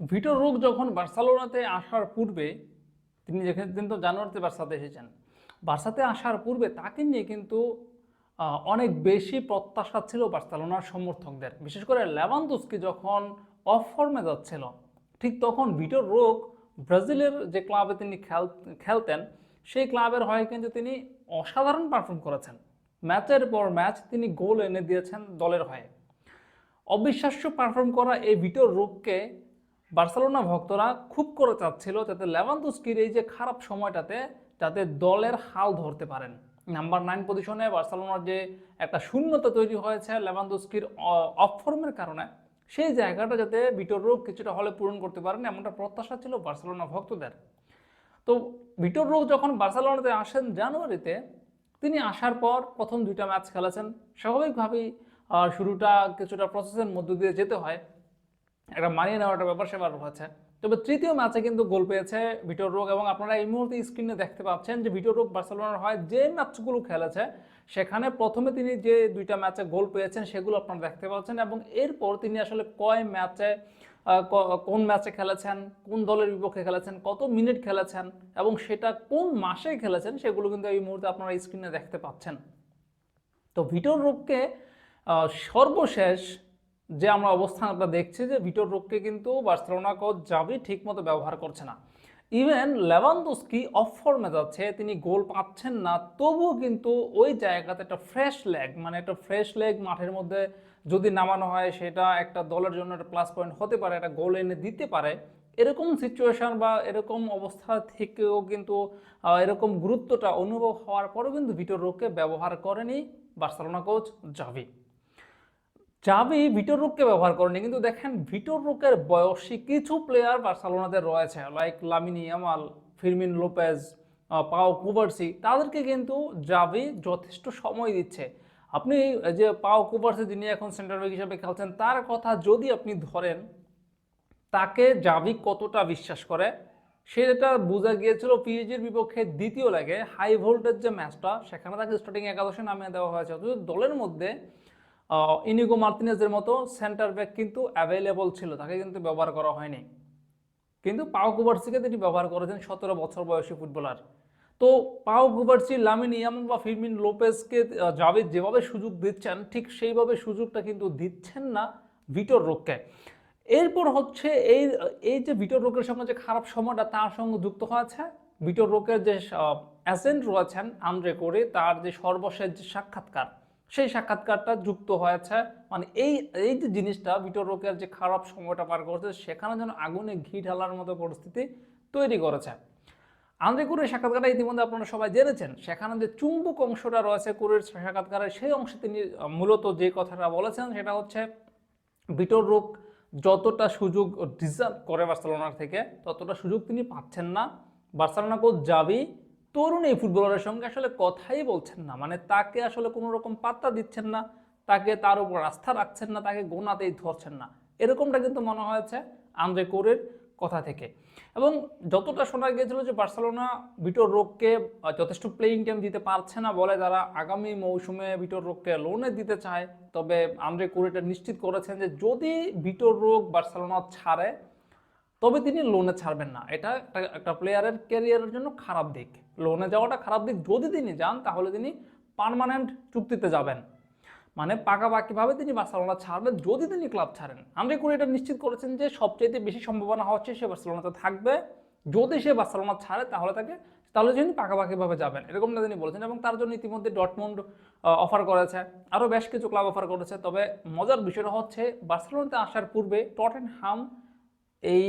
ভিটোর রোগ যখন বার্সেলোনাতে আসার পূর্বে, তিনি কিন্তু জানুয়ারিতে বার্সাতে এসেছেন, বার্সাতে আসার পূর্বে তাকে নিয়ে কিন্তু অনেক বেশি প্রত্যাশা ছিল বার্সেলোনার সমর্থকদের। বিশেষ করে লেভানদোস্কি যখন অফ ফর্মে যাচ্ছিল, ঠিক তখন ভিটোর রোগ ব্রাজিলের যে ক্লাবে তিনি খেল, খেলতেন, সেই ক্লাবের হয়ে কিন্তু তিনি অসাধারণ পারফর্ম করেছেন। ম্যাচের পর ম্যাচ তিনি গোল এনে দিয়েছেন দলের হয়ে। অবিশ্বাস্য পারফর্ম করা এই ভিটোর রোগকে বার্সেলোনা ভক্তরা খুব করে চাচ্ছিল যাতে লেভানদোস্কির এই যে খারাপ সময়টাতে যাতে দলের হাল ধরতে পারেন। নাম্বার নাইন পজিশনে বার্সেলোনার যে একটা শূন্যতা তৈরি হয়েছে লেভানদোস্কির অফ ফর্মের কারণে, সেই জায়গাটা যাতে ভিটোর রোগ কিছুটা হলে পূরণ করতে পারেন এমনটা প্রত্যাশা ছিল বার্সেলোনা ভক্তদের। তো ভিটোর রোগ যখন বার্সেলোনাতে আসেন জানুয়ারিতে, তিনি আসার পর প্রথম দুইটা ম্যাচ খেলেছেন। স্বাভাবিকভাবেই শুরুটা কিছুটা প্রসেসের মধ্য দিয়ে যেতে হয়। একটা মানিয়ে নেওয়াটা ব্যাপার সেবার হয়েছে তবে তৃতীয় ম্যাচে কিন্তু গোল পেয়েছে ভিটোর রোগ এবং আপনারা এই মুহূর্তে স্ক্রিনে দেখতে পাচ্ছেন যে ভিটোর রোগ বার্সেলোনার হয় যে ম্যাচগুলো খেলেছে, সেখানে প্রথমে তিনি যে দুইটা ম্যাচে গোল পেয়েছেন সেগুলো আপনারা দেখতে পাচ্ছেন এবং এরপর তিনি আসলে কয় ম্যাচে কোন ম্যাচে খেলেছেন, কোন দলের বিপক্ষে খেলেছেন, কত মিনিট খেলেছেন এবং সেটা কোন মাসে খেলেছেন সেগুলো কিন্তু এই মুহূর্তে আপনারা স্ক্রিনে দেখতে পাচ্ছেন। তো ভিটোর রোগকে সর্বশেষ যে আমরা অবস্থানটা দেখছি যে ভিটোর রোগকে কিন্তু বার্সেলোনা কোচ জাভি ঠিকমতো ব্যবহার করছে না। ইভেন লেভানদোস্কি অফ ফর্মে যাচ্ছে, তিনি গোল পাচ্ছেন না, তবুও কিন্তু ওই জায়গাতে একটা ফ্রেশ লেগ মানে একটা ফ্রেশ লেগ মাঠের মধ্যে যদি নামানো হয়, সেটা একটা দলের জন্য একটা প্লাস পয়েন্ট হতে পারে, একটা গোল এনে দিতে পারে। এরকম সিচুয়েশন বা এরকম অবস্থা থেকেও কিন্তু এরকম গুরুত্বটা অনুভব হওয়ার পরেও কিন্তু ভিটোর রোগকে ব্যবহার করেনি Barcelona coach Xavi. Xavi Vitor রোগকে ব্যবহার করেনি, কিন্তু দেখেন ভিটোর রোগের বয়সী কিছু প্লেয়ার বার্সেলোনাতে রয়েছে like Lamine Yamal Fermin Lopez Pau Cubarsi তাদেরকে কিন্তু জাভি যথেষ্ট সময় দিচ্ছে। আপনি যে পাও কুবার্সি যিনি এখন সেন্টার ব্যাক হিসেবে খেলছেন, তার কথা যদি আপনি ধরেন, তাকে জাভি কতটা বিশ্বাস করে? সেটা বোঝা গিয়েছিল পিএইচের বিপক্ষে দ্বিতীয় লেগে হাই ভোল্টেজ যে ম্যাচটা সেখানে তাকে স্টার্টিং একাদশে নামিয়ে দেওয়া হয়েছে। অথচ দলের মধ্যে ইনিগো মার্তিনেজের মতো সেন্টার ব্যাক কিন্তু অ্যাভেলেবল ছিল। তাকে কিন্তু ব্যবহার করা হয়নি। কিন্তু পাও কুবার্সিকে তিনি ব্যবহার করেছেন সতেরো বছর বয়সী ফুটবলার তো পাও কুবার্সি লামিন ইয়ামান বা ফিরমিন লোপেজকে জাভেদ যেভাবে সুযোগ দিচ্ছেন, ঠিক সেইভাবে সুযোগটা কিন্তু দিচ্ছেন না ভিটোর রোগকে। এরপর হচ্ছে এই এই যে ভিটোর রোগের সঙ্গে যে খারাপ সময়টা, তার সঙ্গে যুক্ত হয়েছে ভিটোর রোগের যে এজেন্ট রয়েছেন আন্দ্রে করে, তার যে সর্বশেষ যে সাক্ষাৎকার সেই সাক্ষাৎকারটা যুক্ত হয়েছে। মানে এই এই যে জিনিসটা ভিটোর যে খারাপ সময়টা পার করছে, সেখানে যেন আগুনে ঘি ঢালার মতো পরিস্থিতি তৈরি করেছে। আন্দ্রে কুরের সাক্ষাৎকারটা ইতিমধ্যে আপনারা সবাই জেনেছেন। সেখানে যে চুম্বক অংশটা রয়েছে কুরের সাক্ষাৎকারের, সেই অংশে তিনি মূলত যে কথাটা বলেছেন সেটা হচ্ছে, ভিটোর রোগ যতটা সুযোগ ডিজার্ভ করে বার্সেলোনার থেকে, ততটা সুযোগ তিনি পাচ্ছেন না। বার্সেলোনা কোচ জাভি তরুণ এই ফুটবলারের সঙ্গে আসলে কথাই বলছেন না। মানে তাকে আসলে কোনো রকম পাত্তা দিচ্ছেন না, তাকে তার উপর আস্থা রাখছেন না, তাকে গোনাতেই ধরছেন না। এরকমটা কিন্তু মনে হয়েছে আন্দ্রে কোরের কথা থেকে। এবং যতটা শোনা গিয়েছিল যে বার্সেলোনা ভিটোর রোগকে যথেষ্ট প্লেইং টাইম দিতে পারছে না বলে তারা আগামী মৌসুমে ভিটোর রোগকে লোনে দিতে চায়, তবে আন্দ্রে কোরেটা নিশ্চিত করেছেন যে যদি ভিটোর রোগ বার্সেলোনা ছাড়ে তবে তিনি লোনে ছাড়বেন না। এটা একটা প্লেয়ারের ক্যারিয়ারের জন্য খারাপ দিক। লোনে যাওয়াটা খারাপ দিক। যদি তিনি যান, তাহলে তিনি পার্মানেন্ট চুক্তিতে যাবেন। মানে পাকাপাকিভাবে তিনি বার্সেলোনা ছাড়বেন, যদি তিনি ক্লাব ছাড়েন। আন্দ্রে এটা নিশ্চিত করেছেন যে সবচেয়ে বেশি সম্ভাবনা হচ্ছে সে বার্সেলোনাতে থাকবে। যদি সে বার্সেলোনা ছাড়ে, তাহলে তাকে, তাহলে তিনি পাকাপাকিভাবে যাবেন। এরকমটা তিনি বলেছেন এবং তার জন্য ইতিমধ্যে ডটমন্ড অফার করেছে। আরও বেশ কিছু ক্লাব অফার করেছে। তবে মজার বিষয়টা হচ্ছে বার্সেলোনাতে আসার পূর্বে টটেনহাম এই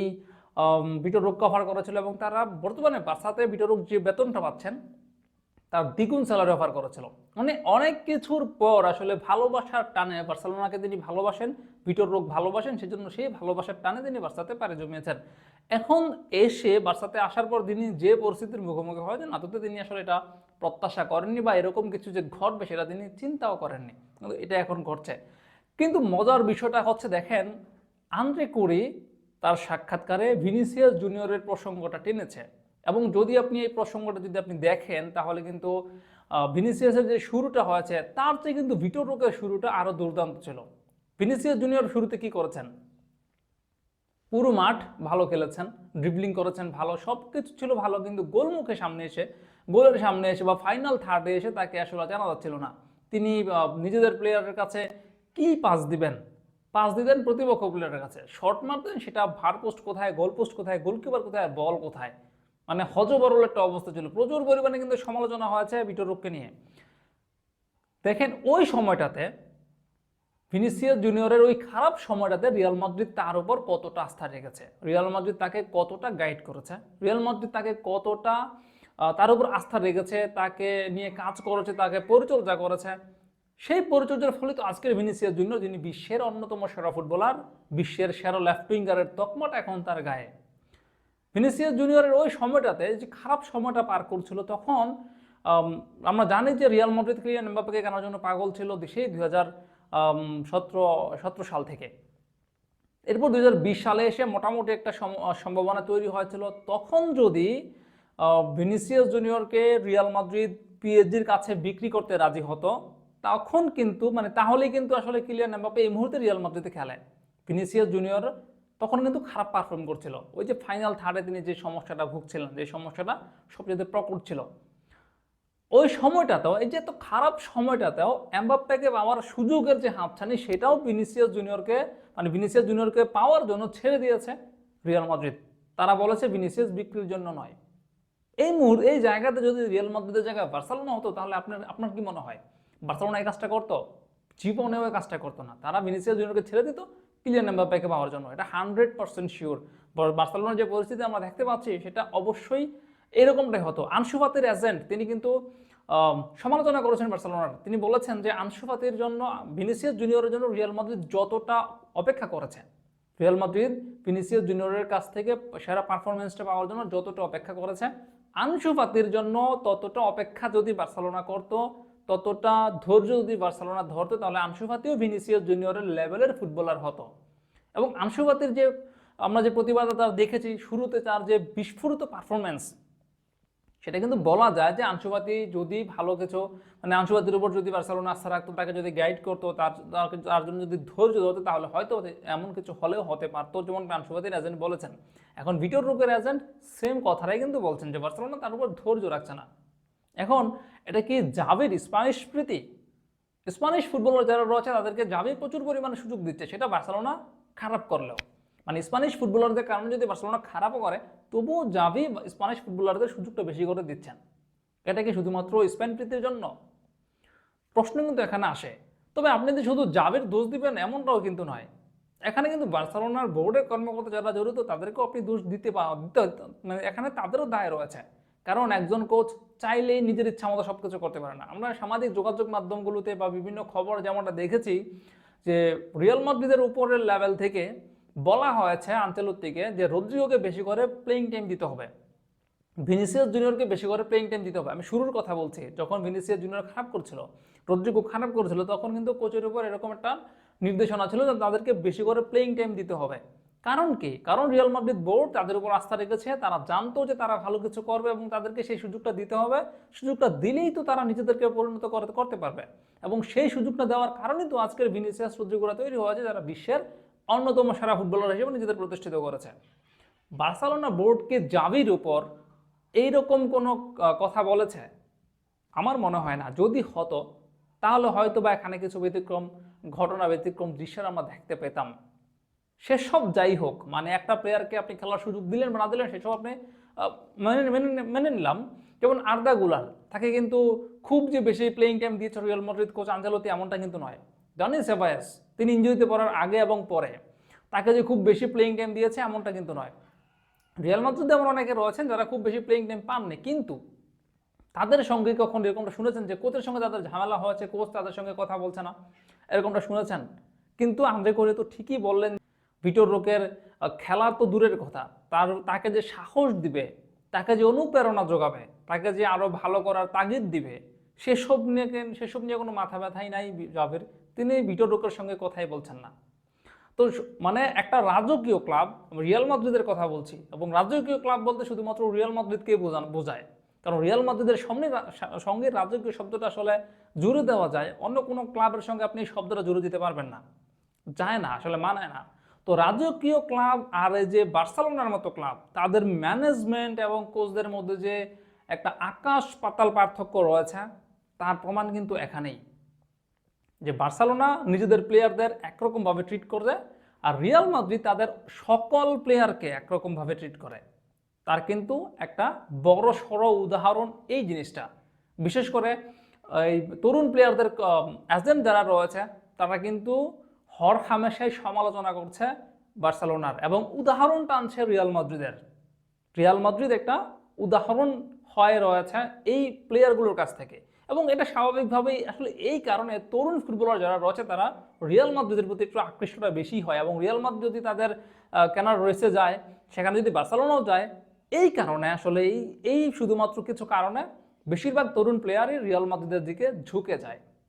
ভিটোর রোগ অফার করেছিল এবং তারা বর্তমানে বার্সাতে ভিটোর রোগ যে বেতনটা পাচ্ছেন, তার দ্বিগুণ স্যালারি অফার করেছিল। মানে অনেক কিছুর পর আসলে ভালোবাসার টানে বার্সেলোনাকে তিনি ভালোবাসেন, ভিটোর রোগ ভালোবাসেন, সেজন্য সেই ভালোবাসার টানে তিনি বার্সাতে পারে জমিয়েছেন। এখন এসে বার্সাতে আসার পর তিনি যে পরিস্থিতির মুখোমুখি হয়েছেন, আদতে তিনি আসলে এটা প্রত্যাশা করেননি বা এরকম কিছু যে ঘটবে সেটা তিনি চিন্তাও করেননি। এটা এখন ঘটছে। কিন্তু মজার বিষয়টা হচ্ছে, দেখেন, আন্দ্রে কুরি তার সাক্ষাৎকারে ভিনিসিয়াস জুনিয়রের প্রসঙ্গটা টেনেছে। এবং যদি আপনি এই প্রসঙ্গটা যদি আপনি দেখেন, তাহলে কিন্তু ভিনিসিয়াসের যে শুরুটা হয়েছে, তার চেয়ে কিন্তু ভিটোর রোগের শুরুটা আরও দুর্দান্ত ছিল। ভিনিসিয়াস জুনিয়র শুরুতে কি করেছেন? পুরো মাঠ ভালো খেলেছেন ড্রিবলিং করেছেন ভালো সব কিছু ছিল ভালো, কিন্তু গোলমুখে সামনে এসে, গোলের সামনে এসে বা ফাইনাল থার্ডে এসে তাকে আসলে জানা যাচ্ছিল না। তিনি নিজেদের প্লেয়ারের কাছে কি পাস দিবেন? পাস দিতেন প্রতিপক্ষ প্লেয়ারের কাছে। শর্ট মারতেন, সেটা ভার পোস্ট কোথায় গোল পোস্ট কোথায় গোলকিপার কোথায় বল কোথায়? মানে হজবরল একটা অবস্থা ছিল। প্রচুর পরিমাণে কিন্তু সমালোচনা হয়েছে ভিটোর রোগকে নিয়ে। দেখেন, ওই সময়টাতে ভিনিসিয়াস জুনিয়রের ওই খারাপ সময়টাতে রিয়াল মাদ্রিদ তার উপর কতটা আস্থা রেখেছে? রিয়াল মাদ্রিদ তাকে কতটা গাইড করেছে? রিয়াল মাদ্রিদ তাকে কতটা তার উপর আস্থা রেখেছে, তাকে নিয়ে কাজ করেছে, তাকে পরিচর্যা করেছে? সেই পরিচর্যার ফলে তো আজকের ভিনিসিয়াস জুনিয়র, যিনি বিশ্বের অন্যতম সেরা ফুটবলার, বিশ্বের সেরা লেফট উইঙ্গারের তকমাটা এখন তার গায়ে। ভিনিসিয়াস জুনিয়রের ওই সময়টাতে যে খারাপ সময়টা পার করছিল, তখন আমরা জানি যে রিয়াল মাদ্রিদ ক্রিয়ান এমবাপ্পেকে কেনার জন্য পাগল ছিল সেই দুই হাজার সতেরো সতেরো সাল থেকে। এরপর দুই হাজার বিশ সালে এসে মোটামুটি একটা সম- সম্ভাবনা তৈরি হয়েছিল। তখন যদি ভিনিসিয়াস জুনিয়রকে রিয়াল মাদ্রিদ পিএসজির কাছে বিক্রি করতে রাজি হতো তখন কিন্তু মানে তাহলেই কিন্তু আসলে কিলিয়ান এমবাপ্পে এই মুহূর্তে রিয়াল মাদ্রিদে খেলে। ভিনিসিয়াস জুনিয়র তখন কিন্তু খারাপ পারফর্ম করছিল। ওই যে ফাইনাল থার্ডে তিনি যে সমস্যাটা ভুগছিলেন, যে সমস্যাটা সবচেয়ে প্রকট ছিল। ওই সময়টাতেও, এই যে এত খারাপ সময়টাতেও এমবাপ্পেকে পাওয়ার সুযোগের যে হাতছানি, সেটাও ভিনিসিয়াস জুনিয়রকে মানে ভিনিসিয়াস জুনিয়রকে পাওয়ার জন্য ছেড়ে দিয়েছে রিয়াল মাদ্রিদ। তারা বলেছে ভিনিসিয়াস বিক্রির জন্য নয়। এই মুহূর্তে এই জায়গাতে যদি রিয়াল মাদ্রিদের জায়গায় বার্সেলোনা হতো, তাহলে আপনার আপনার কি মনে হয়? বার্সেলোনা এই কাজটা করতো? জীবনেও এই কাজটা করতো না। তারা ভিনিসিয়াস জুনিয়রকে ছেড়ে দিত, কিলিয়ান এমবাপ্পেকে পাওয়ার জন্য। এটা হান্ড্রেড পার্সেন্ট শিওর। বার্সেলোনার যে পরিস্থিতি আমরা দেখতে পাচ্ছি, সেটা অবশ্যই এরকমটাই হতো। আনসুফাতের এজেন্ট তিনি কিন্তু সমালোচনা করেছেন বার্সেলোনার। তিনি বলেছেন যে আনসুফাতির জন্য, ভিনিসিয়াস জুনিয়রের জন্য রিয়াল মাদ্রিদ যতটা অপেক্ষা করেছেন রিয়াল মাদ্রিদ ভিনিসিয়াস জুনিয়রের কাছ থেকে সেরা পারফরমেন্সটা পাওয়ার জন্য যতটা অপেক্ষা করেছে আনসু ফাতির জন্য ততটা অপেক্ষা যদি বার্সেলোনা করতো ততটা ধৈর্য যদি বার্সেলোনা ধরতো, তাহলে আনসু ফাতিও ভিনিসিয়াস জুনিয়রের লেভেলের ফুটবলার হতো। এবং আনসু ফাতির যে, আমরা যে প্রতিবাদটা তার দেখেছি, শুরুতে তার যে বিস্ফোরিত পারফরমেন্স সেটা কিন্তু বলা যায় যে আংশুপাতি যদি ভালো কিছু মানে আংশুপাতির উপর যদি বার্সেলোনা আস্থা রাখতো, তাকে যদি গাইড করতো, তার, তার- জন্য যদি ধৈর্য ধরতো, তাহলে হয়তো এমন কিছু হলেও হতে পারতো যেমন আংশুপাতির এজেন্ট বলেছেন। এখন ভিটোর রূপের এজেন্ট সেম কথাটাই কিন্তু বলছেন যে বার্সেলোনা তার উপর ধৈর্য রাখছে না। এখন এটা কি জাভির স্প্যানিশ প্রীতি? স্প্যানিশ ফুটবলার যারা রয়েছে, তাদেরকে জাভি প্রচুর পরিমাণে সুযোগ দিচ্ছে। সেটা বার্সেলোনা খারাপ করলেও। মানে স্প্যানিশ ফুটবলারদের কারণে যদি বার্সেলোনা খারাপও করে, তবুও জাভি স্প্যানিশ ফুটবলারদের সুযোগটা বেশি করে দিচ্ছেন। এটা কি শুধুমাত্র স্পেন প্রীতির জন্য? প্রশ্ন কিন্তু এখানে আসে। তবে আপনি যে শুধু জাভের দোষ দিবেন, এমনটাও কিন্তু নয়। এখানে কিন্তু বার্সেলোনার বোর্ডের কর্মকর্তা যারা জড়িত, তাদেরকেও আপনি দোষ দিতে পা- মানে এখানে তাদেরও দায় রয়েছে। কারণ একজন কোচ চাইলেই নিজের ইচ্ছা মতো সব কিছু করতে পারে না। আমরা সামাজিক যোগাযোগ মাধ্যমগুলোতে বা বিভিন্ন খবর যেমনটা দেখেছি যে রিয়াল মাদ্রিদের উপরের লেভেল থেকে বলা হয়েছে আঞ্চলতিকে যে রদ্রিগোকে বেশি করে প্লেইং টাইম দিতে হবে। ভিনিসিয়াস জুনিয়রকে বেশি করে প্লেইং টাইম দিতে হবে। আমি শুরুর কথা বলছি, যখন ভিনিসিয়াস জুনিয়র খারাপ করছিল, রদ্রিগো খারাপ করেছিল, তখন কিন্তু কোচের উপর এরকম একটা নির্দেশনা ছিল যে তাদেরকে বেশি করে প্লেইং টাইম দিতে হবে। কারণ কি? কারণ রিয়াল মাদ্রিদ বোর্ড তাদের উপর আস্থা রেখেছে, তারা জানতো যে তারা ভালো কিছু করবে এবং তাদেরকে সেই সুযোগটা দিতে হবে। সুযোগটা দিলেই তো তারা নিজেদেরকে পরিণত করতে করতে পারবে। এবং সেই সুযোগটা দেওয়ার কারণেই তো আজকের ভিনিসিয়াস রদ্রিগোরা তৈরি হয়েছে, যারা বিশ্বের অন্যতম সেরা ফুটবলার হিসেবে নিজেদের প্রতিষ্ঠিত করেছে। বার্সেলোনা বোর্ডকে জাভির উপর এইরকম কোনো কথা বলেছে? আমার মনে হয় না। যদি হতো, তাহলে হয়তো বা এখানে কিছু ব্যতিক্রম, ঘটনা ব্যতিক্রম দৃশ্যের আমরা দেখতে পেতাম। সেসব যাই হোক মানে একটা প্লেয়ারকে আপনি খেলার সুযোগ দিলেন বা না দিলেন সেসব আপনি মেনে মেনে মেনে নিলাম। যেমন আর্দা গুলার তাকে কিন্তু খুব যে বেশি প্লেইং টাইম দিয়েছে রিয়াল মাদ্রিদ কোচ আঞ্জেলতি এমনটা কিন্তু নয়। জনি সেবায়াস, তিনি ইঞ্জুরিতে পড়ার আগে এবং পরে, তাকে যে খুব বেশি প্লেইং টাইম দিয়েছে এমনটা কিন্তু নয়। রিয়াল মাদ্রিদে এমন অনেকে রয়েছেন যারা খুব বেশি প্লেইং টাইম পাননি, কিন্তু তাদের সঙ্গে কখন এরকমটা শুনেছেন যে কোচের সঙ্গে তাদের ঝামেলা হয়েছে, কোচ তাদের সঙ্গে কথা বলছে না, এরকমটা শুনেছেন? কিন্তু আন্দ্রে করে তো ঠিকই বললেন ভিটোর রোকের খেলা তো দূরের কথা। তার, তাকে যে সাহস দিবে, তাকে যে অনুপ্রেরণা যোগাবে, তাকে যে আরও ভালো করার তাগিদ দিবে, সেসব নিয়ে সেসব নিয়ে কোনো মাথা ব্যথাই নাই জাভের। তিনি ভিটোর রোকের সঙ্গে কথাই বলছেন না। তো মানে একটা রাজকীয় ক্লাব রিয়াল মাদ্রিদের কথা বলছি, এবং রাজকীয় ক্লাব বলতে শুধুমাত্র রিয়াল মাদ্রিদকে বোঝান, বোঝায়। কারণ রিয়াল মাদ্রিদের সঙ্গে সঙ্গে রাজকীয় শব্দটা আসলে জুড়ে দেওয়া যায়, অন্য কোনো ক্লাবের সঙ্গে আপনি শব্দটা জুড়ে দিতে পারবেন না। যায় না, আসলে মানায় না। তো রাজকীয় ক্লাব আর যে বার্সেলোনার মতো ক্লাব, তাদের ম্যানেজমেন্ট এবং কোচদের মধ্যে যে একটা আকাশ পাতাল পার্থক্য রয়েছে, তার প্রমাণ কিন্তু এখানেই। যে বার্সেলোনা নিজেদের প্লেয়ারদের একরকমভাবে ট্রিট করে আর রিয়াল মাদ্রিদ তাদের সকল প্লেয়ারকে একরকমভাবে ট্রিট করে। তার কিন্তু একটা বড় সড় উদাহরণ এই জিনিসটা। বিশেষ করে এই তরুণ প্লেয়ারদের এজেন্ট যারা রয়েছে, তারা কিন্তু হর হামেশাই সমালোচনা করছে বার্সেলোনার। এবং উদাহরণ টানছে রিয়াল মাদ্রিদের। রিয়াল মাদ্রিদ একটা উদাহরণ হয়ে রয়েছে এই প্লেয়ারগুলোর কাছ থেকে। এবং এটা স্বাভাবিকভাবেই আসলে এই কারণে তরুণ ফুটবলার যারা রয়েছে তারা রিয়াল মাদ্রিদের প্রতি একটু আকৃষ্টটা বেশি হয় এবং রিয়াল মাদ্রিদ যদি তাদের কেনার রয়েছে যায়, সেখানে যদি বার্সেলোনাও যায়, এই কারণে আসলে এই এই শুধুমাত্র কিছু কারণে বেশিরভাগ তরুণ প্লেয়ারই রিয়াল মাদ্রিদের দিকে ঝুঁকে যায়।